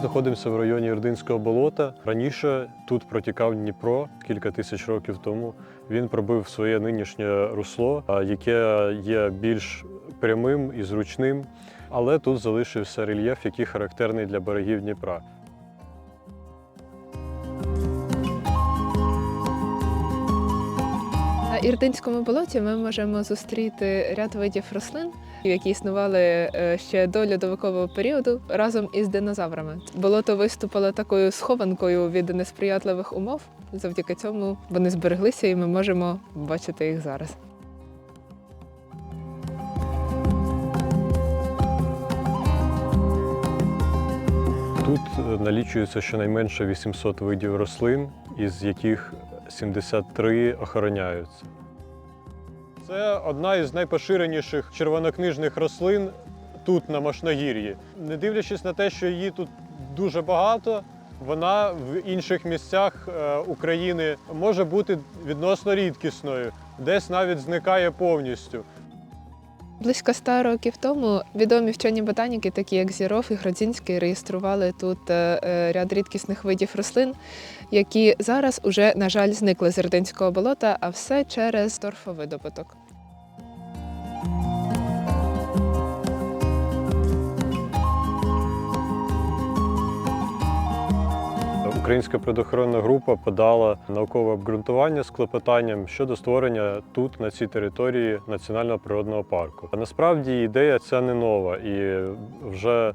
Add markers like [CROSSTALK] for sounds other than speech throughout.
Знаходимося в районі Ірдинського болота. Раніше тут протікав Дніпро кілька тисяч років тому. Він пробив своє нинішнє русло, яке є більш прямим і зручним, але тут залишився рельєф, який характерний для берегів Дніпра. На Ірдинському болоті ми можемо зустріти ряд видів рослин, які існували е, ще до льодовикового періоду разом із динозаврами. Болото виступило такою схованкою від несприятливих умов. Завдяки цьому вони збереглися, і ми можемо бачити їх зараз. Тут е, налічується щонайменше 800 видів рослин, із яких 73 охороняються. Це одна із найпоширеніших червонокнижних рослин тут, на Машногір'ї. Не дивлячись на те, що її тут дуже багато, вона в інших місцях е, України може бути відносно рідкісною, десь навіть зникає повністю. Близько ста років тому відомі вчені ботаніки, такі як Зіров і Гродзінський, реєстрували тут е, е, ряд рідкісних видів рослин, які зараз уже, на жаль, зникли з Ірдинського болота, а все через торфовидобуток. Українська природоохоронна група подала наукове обґрунтування з клопотанням щодо створення тут, на цій території, національного природного парку. Насправді ідея ця не нова, і вже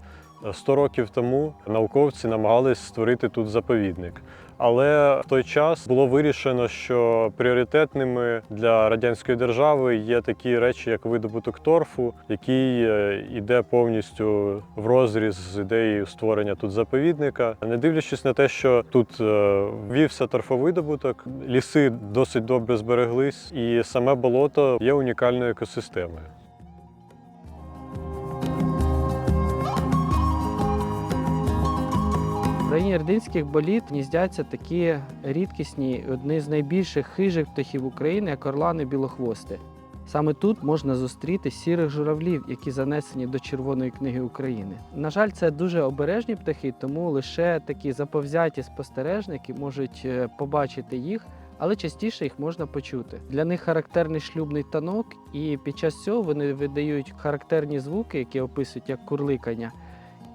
100 років тому науковці намагались створити тут заповідник. Але в той час було вирішено, що пріоритетними для радянської держави є такі речі, як видобуток торфу, який е, іде повністю в розріз з ідеєю створення тут заповідника. Не дивлячись на те, що тут е, ввівся торфовидобуток, ліси досить добре збереглись, і саме болото є унікальною екосистемою. В районі Ординських боліт гніздяться такі рідкісні, одні з найбільших хижих птахів України, як орлани білохвости. Саме тут можна зустріти сірих журавлів, які занесені до Червоної книги України. На жаль, це дуже обережні птахи, тому лише такі заповзяті спостережники можуть е, побачити їх, але частіше їх можна почути. Для них характерний шлюбний танок, і під час цього вони видають характерні звуки, які описують як курликання.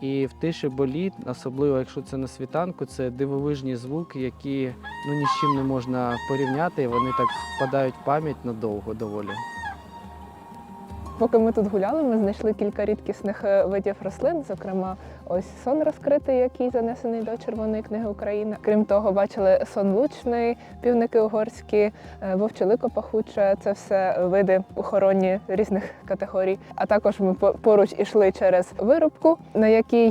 І в тиші боліт, особливо якщо це на світанку, це дивовижні звуки, які ну ні з чим не можна порівняти, і вони так впадають в пам'ять надовго доволі. Поки ми тут гуляли, ми знайшли кілька рідкісних е, видів рослин, зокрема, ось сон розкритий, який занесений до Червоної книги України. Крім того, бачили сон лучний, півники угорські, е, вовчелико пахуче. Це все види охоронні різних категорій. А також ми по- поруч ішли через вирубку, на якій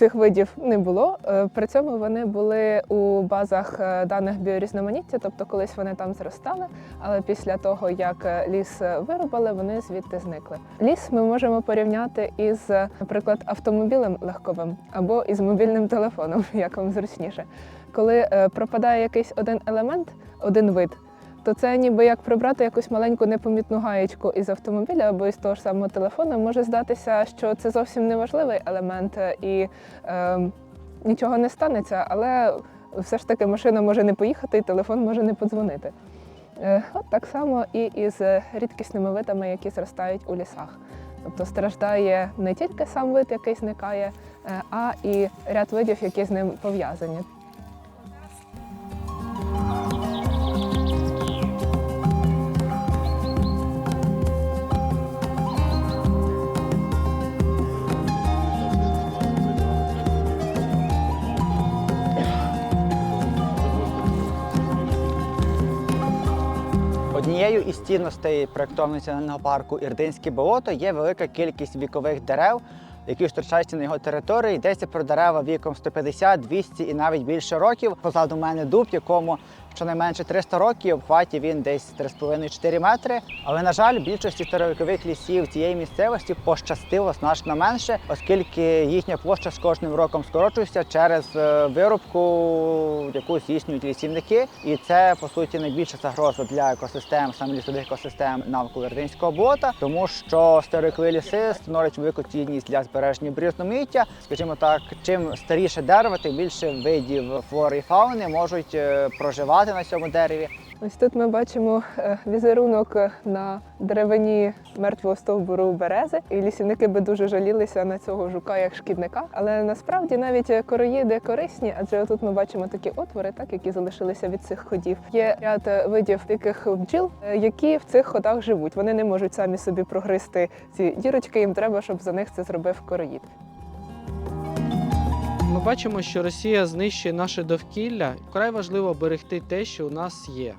цих видів не було. Е, При цьому вони були у базах е, даних біорізноманіття, тобто колись вони там зростали, але після того, як е, ліс вирубали, вони звідти зникли. Ліс ми можемо порівняти із, наприклад, автомобілем легковим або із мобільним телефоном, [LAUGHS] як вам зручніше. Коли пропадає якийсь один елемент, один вид. То це ніби як прибрати якусь маленьку непомітну гаєчку із автомобіля або із того ж самого телефону. Може здатися, що це зовсім не важливий елемент е, і е, нічого не станеться, але все ж таки машина може не поїхати, і телефон може не подзвонити. Е, От так само і із рідкісними видами, які зростають у лісах. Тобто страждає не тільки сам вид, який зникає, е, а і ряд видів, які з ним пов'язані. Однією із цінностей проєктованого національного парку Ірдинське болото є велика кількість вікових дерев, які втрачаються на його території. Йдеться про дерева віком 150, 200 і навіть більше років. Позаду мене дуб, якому щонайменше 300 років. В хваті він десь 3,5-4 метри. Але на жаль, більшості старовікових лісів цієї місцевості пощастило значно менше, оскільки їхня площа з кожним роком скорочується через е, вирубку, яку здійснюють лісівники, і це по суті найбільша загроза для екосистем, саме лісових екосистем навколо Ірдинського болота, тому що старовікові ліси становлять велику цінність для збереження біорізноманіття. Скажімо так, чим старіше дерево, тим більше видів флори і фауни можуть е, проживати на цьому дереві. Ось тут ми бачимо е, візерунок на деревині мертвого стовбуру берези, і лісівники би дуже жалілися на цього жука як шкідника. Але насправді навіть короїди корисні, адже тут ми бачимо такі отвори, так які залишилися від цих ходів. Є ряд е, видів диких бджіл, е, які в цих ходах живуть. Вони не можуть самі собі прогризти ці дірочки. Їм треба, щоб за них це зробив короїд. Бачимо, що Росія знищує наше довкілля. Вкрай важливо берегти те, що у нас є.